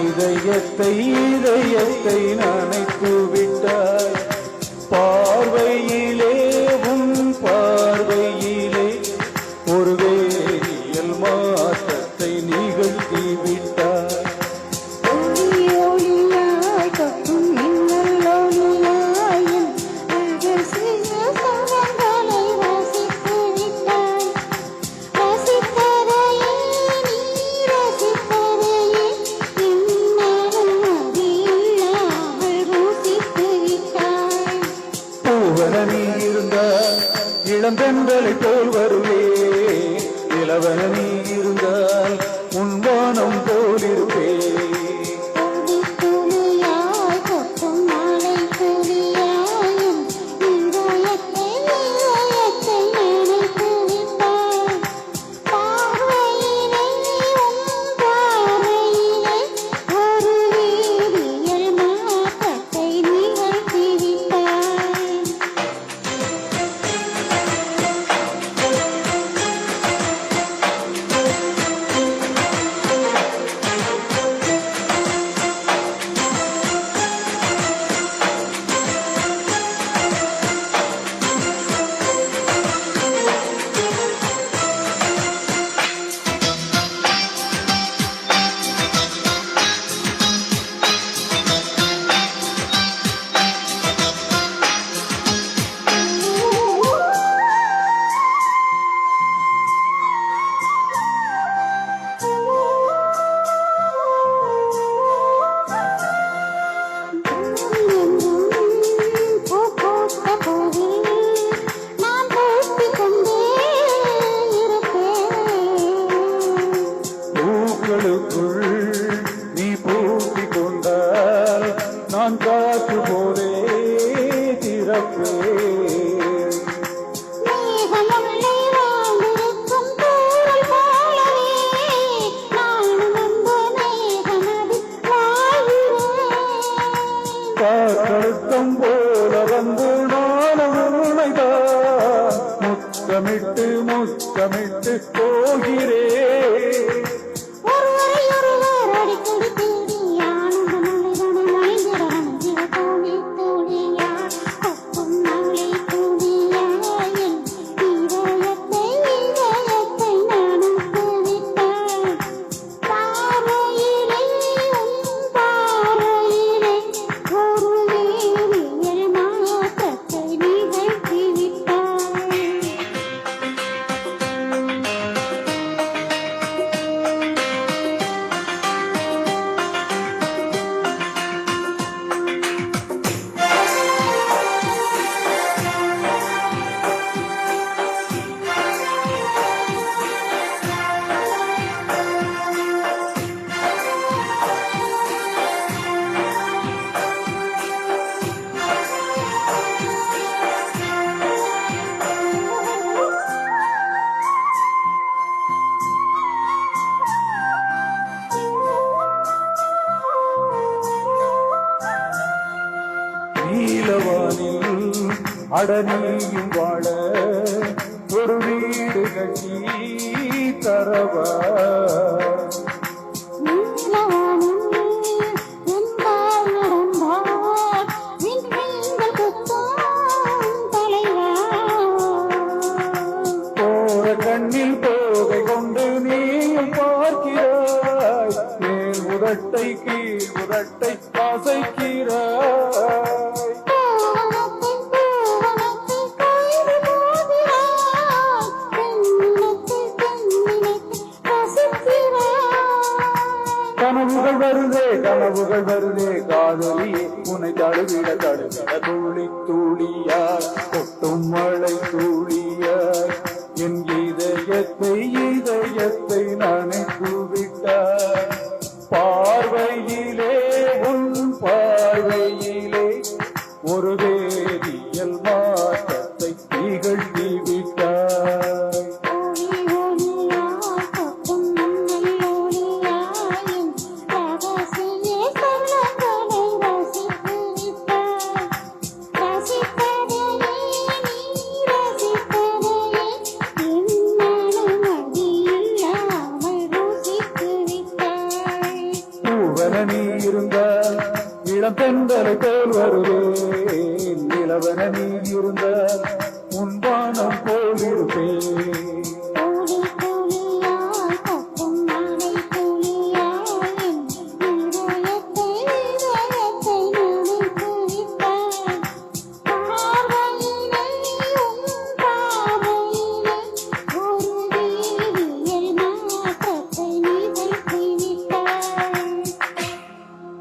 இதயத்தை இதயத்தை நனைத்து விட்டாய் பார்வையிலே உன் பார்வையிலே ஒரு வேதியியல் மாற்றத்தை நீ பூவன நீ இருந்தால் இளம்பெண்களை போல் வருவே. இளவன நீ இருந்தால் உன்வானம் போல் இருப்பே காற்றழுத்தம் போல வந்து நானும் முத்தமிட்டு முத்தமிட்டு போகிறேன். அடனியும் வாழ. ஒரு வீடு கட்டி தரவா. கண்ணில் போகை கொண்டு நீயும் பார்க்கிறாய். மேல் உதட்டை கீழ் உதட்டை வாசைக்கிறாய் கனவுகள் வருதே கனவுகள் வருதே. காதலியே உன்னை தழுவிட தழுவிட தூளி துளியாய் கொட்டும் மழை துளியாய். என் இதயத்தை இதயத்தை நனைத்து விட்டாய் பார்வையிலே உன் பார்வையிலே ஒரு வேதியல் மாற்ற நிலவன நீ இருந்தால் இளம் பெண்களை போல் வருவேன் நிலவன நீ இருந்தால் போல் இருப்பேன்.